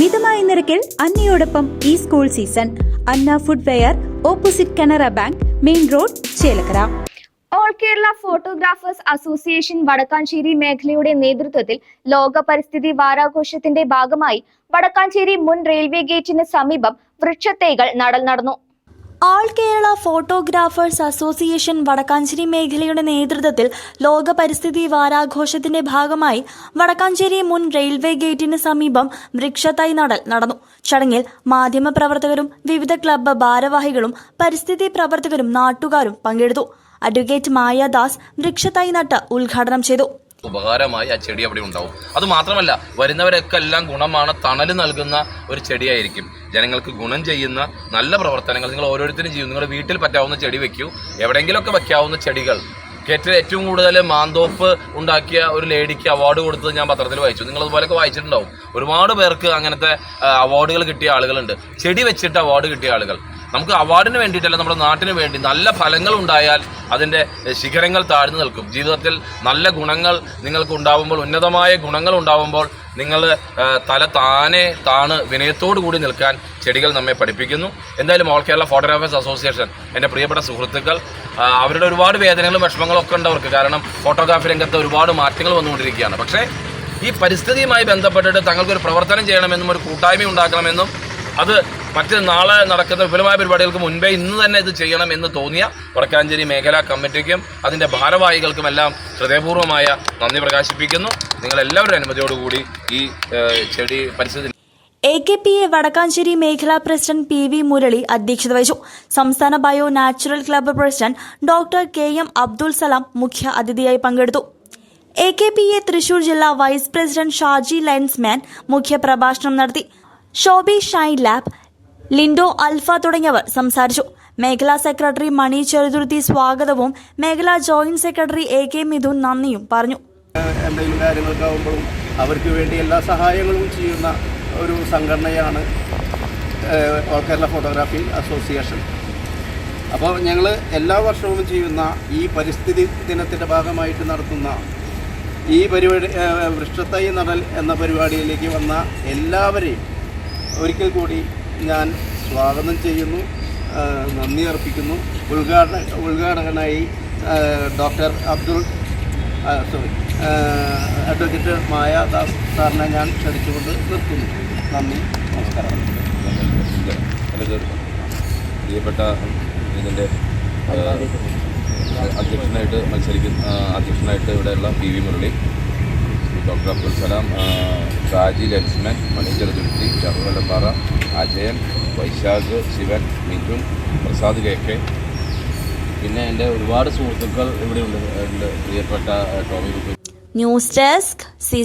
മിതമായ നിരക്കിൽ അന്നയോടൊപ്പം ഈ school season Anna footwear opposite Canara bank main road Chelakkara. All Kerala photographers association Vadakkanchery മേഖലയുടെ നേതൃത്വത്തിൽ ലോക പരിസ്ഥിതി വാരാഘോഷത്തിന്റെ ഭാഗമായി വടക്കാഞ്ചേരി മുൻ റെയിൽവേ ഗേറ്റിന് സമീപം വൃക്ഷത്തൈകൾ നടൽ നടന്നു. All Kerala photographers association Vadakkanchery മേഖലയുടെ നേതൃത്വത്തിൽ ലോക പരിസ്ഥിതി വാരാഘോഷത്തിന്റെ ഭാഗമായി വടക്കാഞ്ചേരി മുൻ റെയിൽവേ ഗേറ്റിന് സമീപം വൃക്ഷത്തൈ നടൽ നടന്നു. ചടങ്ങിൽ മാധ്യമപ്രവർത്തകരും വിവിധ ക്ലബ്ബ് ഭാരവാഹികളും പരിസ്ഥിതി പ്രവർത്തകരും നാട്ടുകാരും പങ്കെടുത്തു. അഡ്വക്കേറ്റ് മായാദാസ് വൃക്ഷത്തൈ നട്ട് ഉദ്ഘാടനം ചെയ്തു. ഉപകാരമായി ആ ചെടി അവിടെ ഉണ്ടാവും. അത് മാത്രമല്ല വരുന്നവരൊക്കെ എല്ലാം ഗുണമാണ്. തണൽ നൽകുന്ന ഒരു ചെടിയായിരിക്കും. ജനങ്ങൾക്ക് ഗുണം ചെയ്യുന്ന നല്ല പ്രവർത്തനങ്ങൾ. നിങ്ങൾ ഓരോരുത്തരും ചെയ്യും. നിങ്ങളുടെ വീട്ടിൽ പറ്റാവുന്ന ചെടി വെക്കൂ. എവിടെയെങ്കിലുമൊക്കെ വയ്ക്കാവുന്ന ചെടികൾ. കേട്ടിൽ ഏറ്റവും കൂടുതൽ മാന്തോപ്പ് ഉണ്ടാക്കിയ ഒരു ലേഡിക്ക് അവാർഡ് കൊടുത്തത് ഞാൻ പത്രത്തിൽ വായിച്ചു. നിങ്ങൾ അതുപോലെയൊക്കെ വായിച്ചിട്ടുണ്ടാവും. ഒരുപാട് പേർക്ക് അങ്ങനത്തെ അവാർഡുകൾ കിട്ടിയ ആളുകളുണ്ട്. ചെടി വെച്ചിട്ട് അവാർഡ് കിട്ടിയ ആളുകൾ. നമുക്ക് അവാർഡിന് വേണ്ടിയിട്ടല്ല നമ്മുടെ നാട്ടിന് വേണ്ടി നല്ല ഫലങ്ങൾ ഉണ്ടായാൽ അതിന്റെ ശിഖരങ്ങൾ താഴ്ന്നു നിൽക്കും. ജീവിതത്തിൽ നല്ല ഗുണങ്ങൾ നിങ്ങൾക്ക് ഉണ്ടാവുമ്പോൾ ഉന്നതമായ ഗുണങ്ങൾ ഉണ്ടാവുമ്പോൾ നിങ്ങൾ തല താനെ താണ് വിനയത്തോടു കൂടി നിൽക്കാൻ ചെടികൾ നമ്മെ പഠിപ്പിക്കുന്നു. എന്തായാലും ഓൾ കേരള ഫോട്ടോഗ്രാഫേഴ്സ് അസോസിയേഷൻ എന്റെ പ്രിയപ്പെട്ട സുഹൃത്തുക്കൾ അവരുടെ ഒരുപാട് വേദനകളും വിഷമങ്ങളും ഒക്കെ ഉണ്ട് അവർക്ക്. കാരണം ഫോട്ടോഗ്രാഫി രംഗത്ത് ഒരുപാട് മാറ്റങ്ങൾ വന്നുകൊണ്ടിരിക്കുകയാണ്. പക്ഷേ ഈ പരിസ്ഥിതിയുമായി ബന്ധപ്പെട്ടിട്ട് തങ്ങൾക്കൊരു പ്രവർത്തനം ചെയ്യണമെന്നും ഒരു കൂട്ടായ്മ ഉണ്ടാക്കണമെന്നും അത് മറ്റ് നാളെ നടക്കുന്ന വിപുലമായ പരിപാടികൾക്ക് മുൻപേ ഇന്ന് തന്നെ ഇത് ചെയ്യണം എന്ന് തോന്നിയ വടക്കാഞ്ചേരി മേഖലാ കമ്മിറ്റിക്കും അതിന്റെ ഭാരവാഹികൾക്കും എല്ലാം ഹൃദയപൂർവമായ നന്ദി പ്രകാശിപ്പിക്കുന്നു. നിങ്ങളെല്ലാവരുടെ അനുമതിയോടുകൂടി ഈ ചെടി പരിസ്ഥിതി A K P A Vadakkanchery മേഖലാ പ്രസിഡന്റ് പി വി മുരളി അധ്യക്ഷത വഹിച്ചു. സംസ്ഥാന bio natural club president doctor K M Abdul Salam മുഖ്യ അതിഥിയായി പങ്കെടുത്തു. A K P A Thrissur ജില്ലാ വൈസ് പ്രസിഡന്റ് ഷാജി ലൈൻസ്മാൻ മുഖ്യ പ്രഭാഷണം നടത്തി. ഷോബി ഷൈൻ ലാബ് ലിൻഡോ അൽഫ തുടങ്ങിയവർ സംസാരിച്ചു. മേഖലാ സെക്രട്ടറി മണി ചെറുതുരുത്തി സ്വാഗതവും മേഖലാ joint secretary A K Mithun നന്ദിയും പറഞ്ഞു. എന്തെങ്കിലും കാര്യങ്ങൾക്കാവുമ്പോഴും അവർക്ക് വേണ്ടി എല്ലാ സഹായങ്ങളും ചെയ്യുന്ന ഒരു സംഘടനയാണ് കേരള ഫോട്ടോഗ്രാഫി അസോസിയേഷൻ. അപ്പോൾ ഞങ്ങൾ എല്ലാ വർഷവും ചെയ്യുന്ന ഈ പരിസ്ഥിതി ദിനത്തിന്റെ ഭാഗമായിട്ട് നടത്തുന്ന ഈ പരിപാടി വൃക്ഷത്തൈ നടൽ എന്ന പരിപാടിയിലേക്ക് വന്ന എല്ലാവരെയും ഒരിക്കൽ കൂടി ഞാൻ സ്വാഗതം ചെയ്യുന്നു. നന്ദി അർപ്പിക്കുന്നു. ഉദ്ഘാടന ഉദ്ഘാടകനായി doctor Abdul sorry advocate Maya Das സാറിനെ ഞാൻ ക്ഷണിച്ചുകൊണ്ട് നിർത്തുന്നു. നന്ദി. നമസ്കാരം. പ്രിയപ്പെട്ട ഇതിന്റെ അധ്യക്ഷനായിട്ട് മത്സരിക്കുന്ന അധ്യക്ഷനായിട്ട് ഇവിടെയുള്ള P V Murali. Doctor Abdul Salam Shaji Lakshman മണിജർ ദുൽത്തി ചറുവലപ്പാറ അജയൻ വൈശാഖ് ശിവൻ മിഥുൻ പ്രസാദ് കെ കെ. പിന്നെ എന്റെ ഒരുപാട് സുഹൃത്തുക്കൾ ഇവിടെ ഉണ്ട് പ്രിയപ്പെട്ട ടോമി ന്യൂസ് ഡെസ്ക് സി